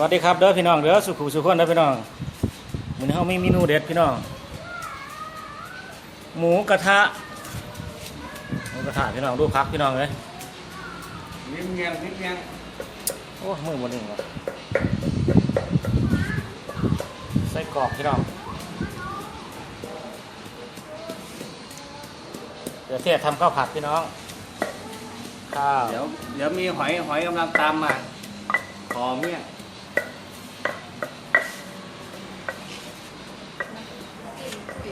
วัสดีครับเด้อพี่น้องเด้อสุขุสุขคนเด้อพี่น้องมื้อนี้เฮามีเมนูเด็ดพี่น้อง หมูกระทะ หมูกระทะพี่น้องดูพักพี่น้องเลยนิ้มเงียงนิ้มเงียงโอ้มือบ่หนึงว่ะใส่กรอกพี่น้องเดี๋ยวเทศทำข้าวผัดพี่น้อง ข้าว เดี๋ยวเดี๋ยวมีหอยหอยกำลังตามมาคอเมี่ย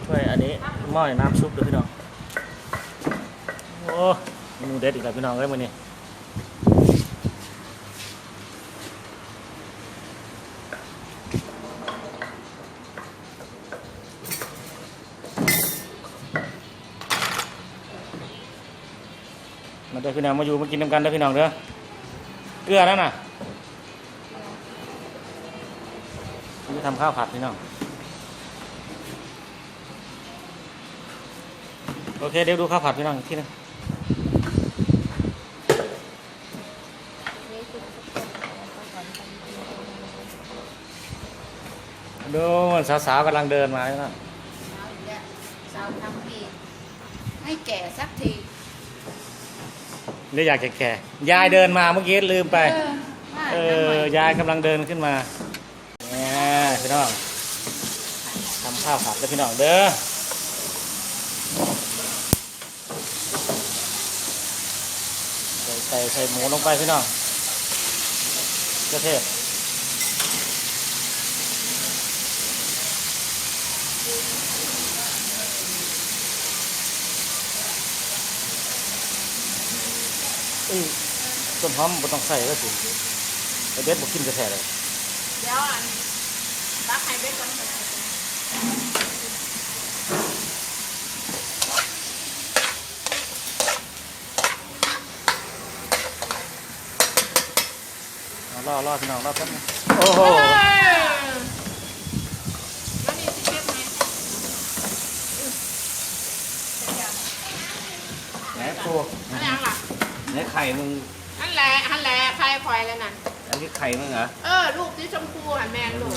ถ้วยอันนี้หม้อน้ำซุปเด้อพี่น้อง โอ้เมนูเด็ดอีกแล้วพี่น้องเอ้ยมื้อนี้มาเด้อพี่น้องมาอยู่มากินน้ำกันเด้อพี่น้องเด้อ เกลือนั่นน่ะนี่ทำข้าวผัดพี่น้อง โอเคเดี๋ยวดูข้าวผัดพี่น้องอีกทีหนึงดูมันสาวๆกำลังเดินมาพี่น้องเอาอีกแล้วสาวทำอีกไม่แก่สักทีเดี๋ยวอยากจะแก่ยายเดินมาเมื่อกี้ลืมไป เออว่าเอทำไมอยายกำลังเดินขึ้นมาเนี่ยพี่น้องทำข้าวผัดแล้วพี่น้องเด้อ ส่ใส่ใส่หมูลงไปพี่น้องกระเทศอือต้นหอมบ่ต้องใส่ก็สิไอเด็ดบ่กินกระแทเลยเดี๋ยวอันรักใครไว้ก่อน เอาล่อล่อพี่น้องล่อแป๊บนึงโอ้โหแล้วนี่สิเก็บไหมไหนครูอันยังล่ะไหนไข่มึง อันแหละอันแหละใครคอยแล้วนั่นอันนี้ไข่มึงเหรอ เออ ลูกที่ชมพูหันแมนลูก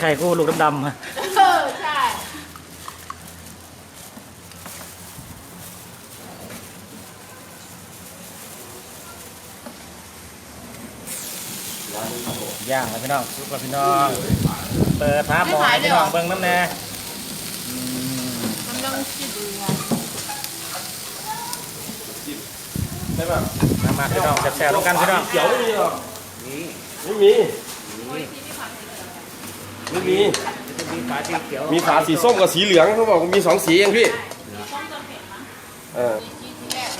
ไข่กูลูกดำๆอะ เออใช่ ย่างแล้วพี่น้องซุปแล้วพี่น้อง เปิดท้าหมอให้พี่น้องเบิ่งน้ำแน่อืมมันต้องชิดดูอะได้ป่ะมามาพี่น้องแซ่บๆต้องกันพี่น้องเขียวไม่มีหรอกนี่ไม่มีนี่ไม่มี จะมีฝาสีเขียวมีฝาสีส้มกับสีเหลืองเขาบอกว่ามีสองสีเองพี่เออที่ที่แรก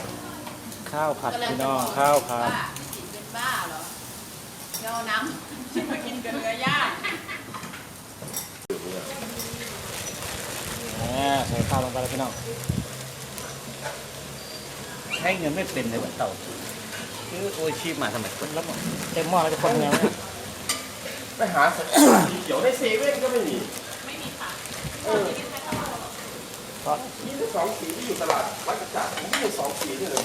ข้าวผัดพี่น้องข้าวผัดบ้ากินเป็นบ้าเหรอ เดี๋ยวเอาน้ำชิมมากินกับเนื้อย่างแหมใส่ข้าวลงไปแล้วพี่น้องใช้เงินไม่เป็นเลยวันเต่าคือโอ้ยชีพมาทำไมแล้วเต็มหม้อแล้วจะคนยังไงไปหาสีเขียวในเซเว่นก็ไม่มีก็มีแค่สองสีที่อยู่ตลาดวัดกระจ่างมีอยู่สองสีนี่เลย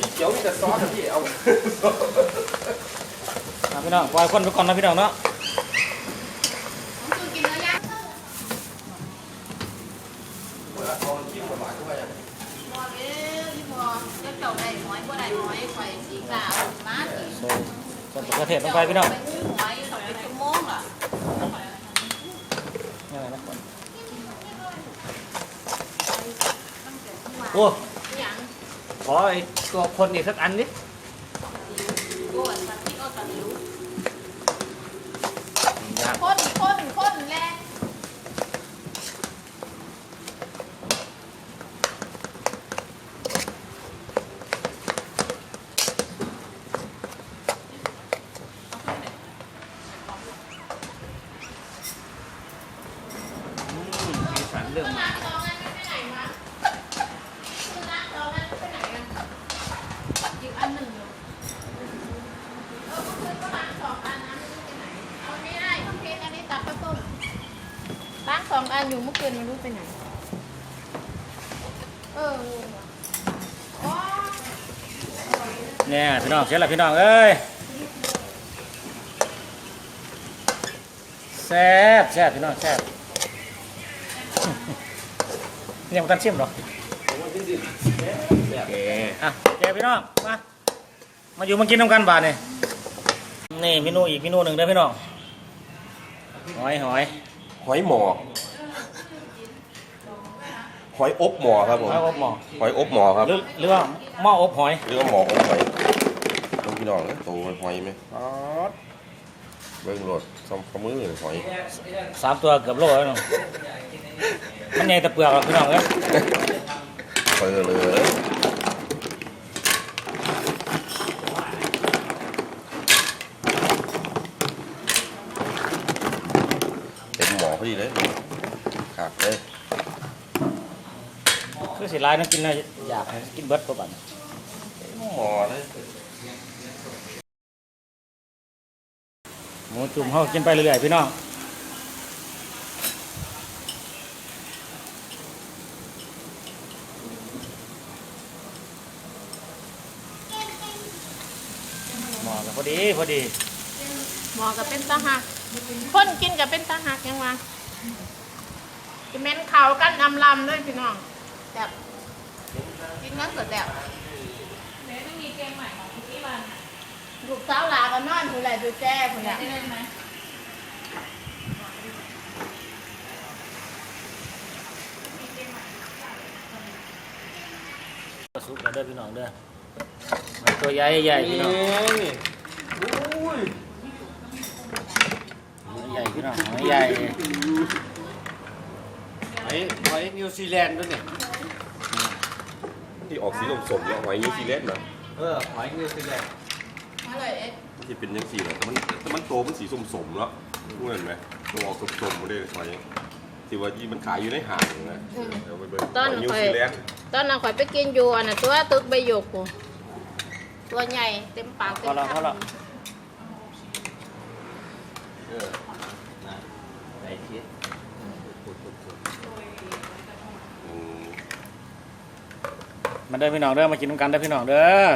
สี เขียวมีแต่ซอสนะพี่เอา อ่ะพี่น้องปล่อยคนไปก่อนนะพี่น้องเนาะ ผมคือกินเนื้อย่าง เวลาเอาจิ้มกับหวานเข้าไปอ่ะ พอเอ้ยพอจะเจ้าได้หอยบ่ได้หอยไฟสีกาเอามาสิ ใส่ใส่กระเทียมลงไปพี่น้อง ไปซื้อหอยสองชั่วโมงล่ะ นี่อ ขอไอ้ตัวคนอีกสักอันนิโกนสัตว์ที่เอาตะหลิวย่างข้นข้นข้นแรง อืมสีสันเรื่องมา สองอันไปไหนวะคือร้านสองอันไปไหนกันอีกอันหนึ่งอยู่เออเมื่อคืนก็ล้างสองอันนะไม่รู้ไปไหนเอาไม่ได้ทำเพลงอันนี้ตักข้าวต้มล้างส องอันอยู่เมื่อคืนไม่รู้ไปไหน เออลืมว่ะอ๋อเนี่ยพี่น้องเสร็จแล้วพี่น้องเอ้ยแซ่บแซ่บพี่น้องแซ่บยังไม่ทันชิมหรอกโอเคอะแกพี่น้องมามาอยู่มากินน้ำกันบาทนี่นี่เมนูอีกเมนูหนึ่งเด้อพี่น้องหอยหอย หอยหมอ หอยอบหมอครับผมหอยอบหมอหอยอบหมอครับหรือหรือว่าหม้ออบหอยหรือว่าหมออบหอยลองพี่น้องนะโตหอยไหมอ๊อดเบิ่งโหลดซอมขมือเลยหอยสามตัวเกือบโลแล้วน้องมันใหญ่แต่เปลือกหรอกพี่น้องเอ้ยเปิดเลยเต็มหมอพอดีเลยขาดเลย คือสิร้ายนั่งกินเลยอยากกินเบิร์ดตัวบัดหมอเลยหมูจุ่มเขากินไปเรื่อยๆพี่น้องหมอกับพอดีพอดีหมอกับเป็นตาหักคนกินกับเป็นตาหักยังวะกินเม้นเขากันอำลำด้วยพี่น้อง แบบกินงั้นเกิดแบบลูกสาวลาก็นอนผู้ใดดูแจ้ผู้ใดสุกแล้วเด้อพี่น้องเด้อมันตัวใหญ่ใหญ่พี่น้องใหญ่พี่น้องใหญ่หอยหอยนิวซีแลนด์ด้วยเนี่ย ที่ออกสีสมๆเนี่ยหอยนิวซีแลนด์นะเออหอยนิวซีแลนด์มาเลยเอ็ดที่เป็นยังสีเหรอแต่มันแต่มันโตมันสีสมๆแล้วรู้เห็นไหมตัวออกสมๆมาได้หอยที่ว่ายี่มันขายอยู่ในห้างนะเดี๋ยวไปเบิ่งหอยนิวซีแลนด์ตอนนั้นข่อยไปกินอยู่อันน่ะตัวตึกใบหยกกูตัวใหญ่เต็มปากเต็มพอแล้วพอแล้วคำเออนะไหนคิด มมาเด้พี่น้องเด้อมากินน้ำกันเด้อพี่น้องเด้อ